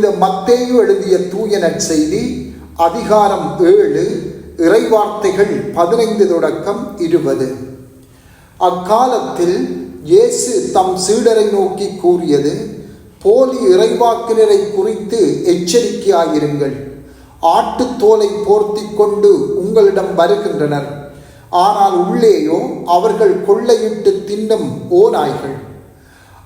புனித மத்தேயு எழுதிய தூய நற்செய்தி அதிகாரம் ஏழு இறைவார்த்தைகள் பதினைந்து தொடக்கம் இருபது. அக்காலத்தில் இயேசு தம் சீடரை நோக்கி கூறியது போலி இறைவாக்கினரை குறித்து எச்சரிக்கையாயிருங்கள். ஆட்டுத்தோலை போர்த்தி கொண்டு உங்களிடம் வருகின்றனர். ஆனால் உள்ளேயோ அவர்கள் கொள்ளையிட்டு தின்னும் ஓநாய்கள்.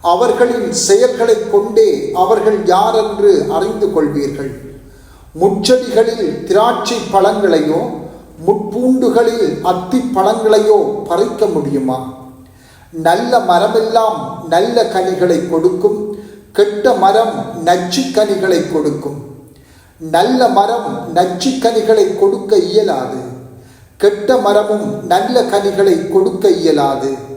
அவர்களின் செயல்களைக் கொண்டே அவர்கள் யாரென்று அறிந்து கொள்வீர்கள்? முச்செடிகளில் திராட்சை பழங்களையோ முட்பூண்டுகளில் அத்தி பழங்களையோ பறிக்க முடியுமா? நல்ல மரமெல்லாம் நல்ல கனிகளை கொடுக்கும் கெட்ட மரம் நச்சுக்கனிகளை கொடுக்கும். நல்ல மரம் நச்சு கனிகளை கொடுக்க இயலாது கெட்ட மரமும் நல்ல கனிகளை கொடுக்க இயலாது.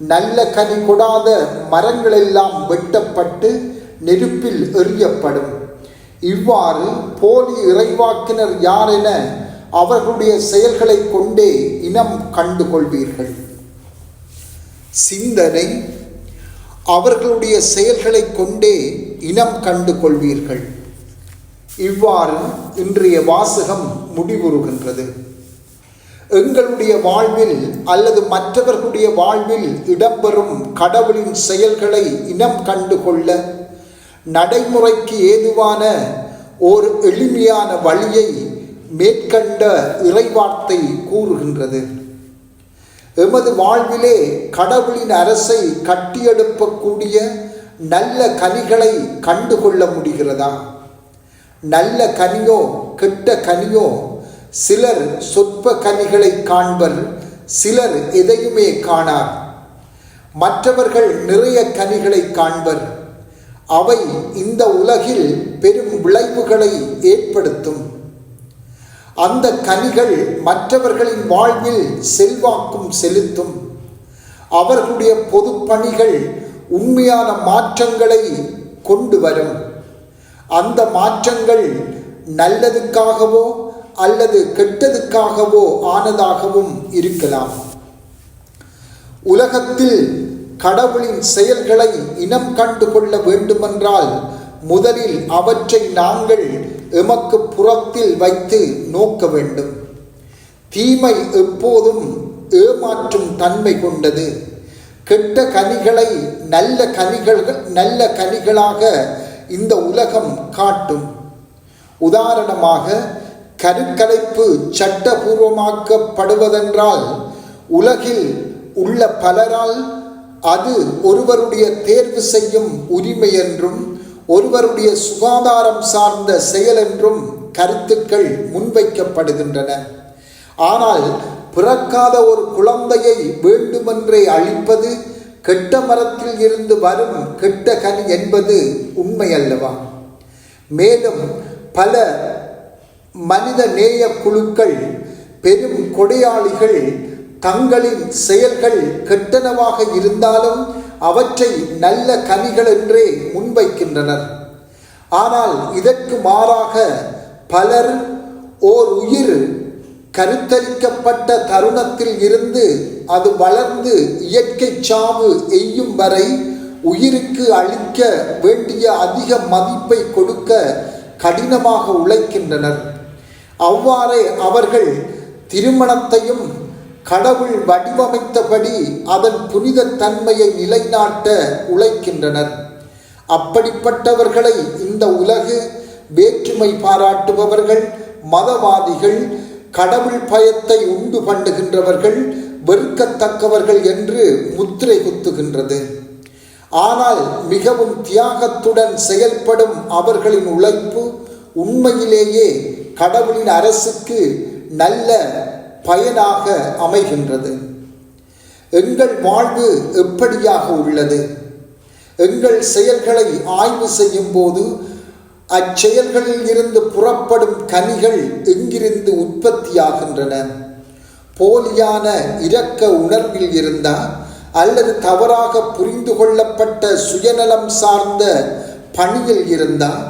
நல்ல கனி கொடாத மரங்களெல்லாம் வெட்டப்பட்டு நெருப்பில் எறியப்படும். இவ்வாறு போலி இறைவாக்கினர் யார் என அவர்களுடைய செயல்களை கொண்டே இனம் கண்டு கொள்வீர்கள் சிந்தனை அவர்களுடைய செயல்களை கொண்டே இனம் கண்டு கொள்வீர்கள் இவ்வாறு இன்றைய வாசகம் முடிவுறுகின்றது. எங்களுடைய வாழ்வில் அல்லது மற்றவர்களுடைய வாழ்வில் இடம்பெறும் கடவுளின் செயல்களை இனம் கண்டு கொள்ள நடைமுறைக்கு ஏதுவான ஒரு எளிமையான வழியை மேற்கண்ட இறைவார்த்தை கூறுகின்றது. எமது வாழ்விலே கடவுளின் அரசை கட்டியெழுப்பக்கூடிய நல்ல கனிகளை கண்டுகொள்ள முடிகிறதா? நல்ல கனியோ கெட்ட கனியோ சிலர் சொற்ப கனிகளை காண்பர் சிலர் எதையுமே காணார். மற்றவர்கள் நிறைய கனிகளை காண்பர் அவை இந்த உலகில் பெரும் விளைவுகளை ஏற்படுத்தும். அந்த கனிகள் மற்றவர்களின் வாழ்வில் செல்வாக்கும் செலுத்தும். அவர்களுடைய பொது பணிகள் உண்மையான மாற்றங்களை கொண்டு வரும். அந்த மாற்றங்கள் நல்லதுக்காகவோ அல்லது கெட்டதுக்காகவோ ஆனதாகவும் இருக்கலாம். உலகத்தில் கடவுளின் செயல்களை இனம் கண்டு கொள்ள வேண்டுமென்றால் முதலில் அவற்றை நாங்கள் எமக்கு புறத்தில் வைத்து நோக்க வேண்டும். தீமை எப்போதும் ஏமாற்றும் தன்மை கொண்டது. கெட்ட கனிகளை நல்ல கனிகள் நல்ல கனிகளாக இந்த உலகம் காட்டும். உதாரணமாக கருக்கலைப்பு சட்டபூர்வமாக்கப்படுவதென்றால் உலகில் உள்ள பலரால் அது ஒருவருடைய தேர்வு செய்யும் உரிமை என்றும் ஒருவருடைய சுகாதாரம் சார்ந்த செயல் என்றும் கருத்துக்கள் முன்வைக்கப்படுகின்றன. ஆனால் பிறக்காத ஒரு குழந்தையை வேண்டுமென்றே அழிப்பது கெட்ட மரத்தில் இருந்து வரும் கெட்ட கனி என்பது உண்மை அல்லவா மேலும் பல மனித நேய குழுக்கள் பெரும் கொடையாளிகள் தங்களின் செயல்கள் கெட்டனவாக இருந்தாலும் அவற்றை நல்ல கனிகள் என்றே முன்வைக்கின்றனர். ஆனால் இதற்கு மாறாக பலர் ஓர் உயிர் கருத்தரிக்கப்பட்ட தருணத்தில் இருந்து அது வளர்ந்து இயற்கை சாவு எய்யும் வரை உயிருக்கு அளிக்க வேண்டிய அதிக மதிப்பை கொடுக்க கடினமாக உழைக்கின்றனர். அவ்வாறே அவர்கள் திருமணத்தையும் கடவுள் வடிவமைத்தபடி அதன் புனித தன்மையை நிலைநாட்ட உழைக்கின்றனர். அப்படிப்பட்டவர்களை இந்த உலகு வேற்றுமை பாராட்டுபவர்கள் மதவாதிகள் கடவுள் பயத்தை உண்டு பண்ணுகின்றவர்கள் வெறுக்கத்தக்கவர்கள் என்று முத்திரை குத்துகின்றது. ஆனால் மிகவும் தியாகத்துடன் செயல்படும் அவர்களின் உழைப்பு உண்மையிலேயே கடவுளின் அரசுக்கு நல்ல பயனாக அமைகின்றது. எங்கள் வாழ்வு எப்படியாக உள்ளது? எங்கள் செயல்களை ஆய்வு செய்யும் போது அச்செயல்களில் இருந்து புறப்படும் கனிகள் எங்கிருந்து உற்பத்தியாகின்றன? போலியான இரக்க உணர்வில் இருந்தா அல்லது தவறாக புரிந்து கொள்ளப்பட்ட சுயநலம் சார்ந்த பணியில் இருந்தால்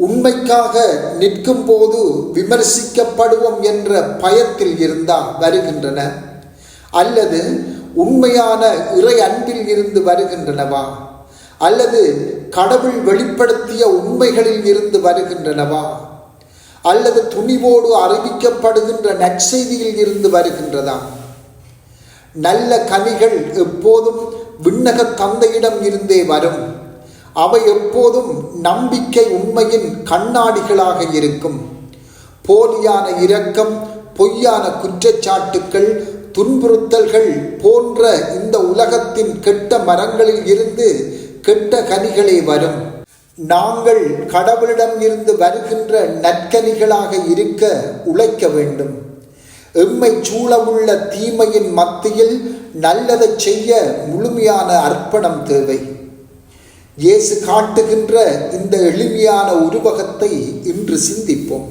உண்மைக்காக நிற்கும் போது விமர்சிக்கப்படுவோம் என்ற பயத்தில் இருந்தால் வருகின்றன. அல்லது உண்மையான இறை அன்பில் இருந்து வருகின்றனவா? அல்லது கடவுள் வெளிப்படுத்திய உண்மைகளில் இருந்து வருகின்றனவா? அல்லது துணிவோடு அறிவிக்கப்படுகின்ற நற்செய்தியில் இருந்து வருகின்றதா? நல்ல கனிகள் எப்போதும் விண்ணக தந்தையிடம் இருந்தே வரும். அவை எப்போதும் நம்பிக்கை உண்மையின் கண்ணாடிகளாக இருக்கும். போலியான இரக்கம் பொய்யான குற்றச்சாட்டுக்கள் துன்புறுத்தல்கள் போன்ற இந்த உலகத்தின் கெட்ட மரங்களில் இருந்து கெட்ட கனிகளே வரும். நாங்கள் கடவுளிடம் இருந்து வருகின்ற நற்கனிகளாக இருக்க உழைக்க வேண்டும். எம்மை சூழவுள்ள தீமையின் மத்தியில் நல்லதை செய்ய முழுமையான அர்ப்பணம் தேவை. இயேசு காட்டுகின்ற இந்த எளிமையான உருவகத்தை இன்று சிந்திப்போம்.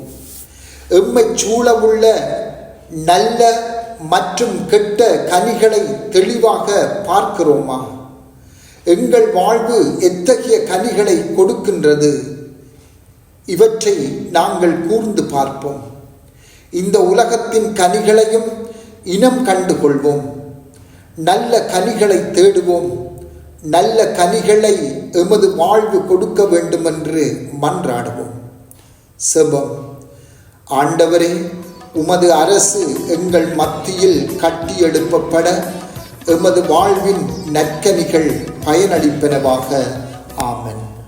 எம்மை சூழவுள்ள நல்ல மற்றும் கெட்ட கனிகளை தெளிவாக பார்க்கிறோமா? எங்கள் வாழ்வு எத்தகைய கனிகளை கொடுக்கின்றது? இவற்றை நாங்கள் கூர்ந்து பார்ப்போம். இந்த உலகத்தின் கனிகளையும் இனம் கண்டு கொள்வோம் நல்ல கனிகளை தேடுவோம். நல்ல கனிகளை எமது வாழ்வு கொடுக்க வேண்டும் என்று மன்றாடுவோம். செபம். ஆண்டவரே உமது அரசு எங்கள் மத்தியில் கட்டியெழுப்பப்பட எமது வாழ்வின் நற்கனிகள் பயனளிப்பனவாக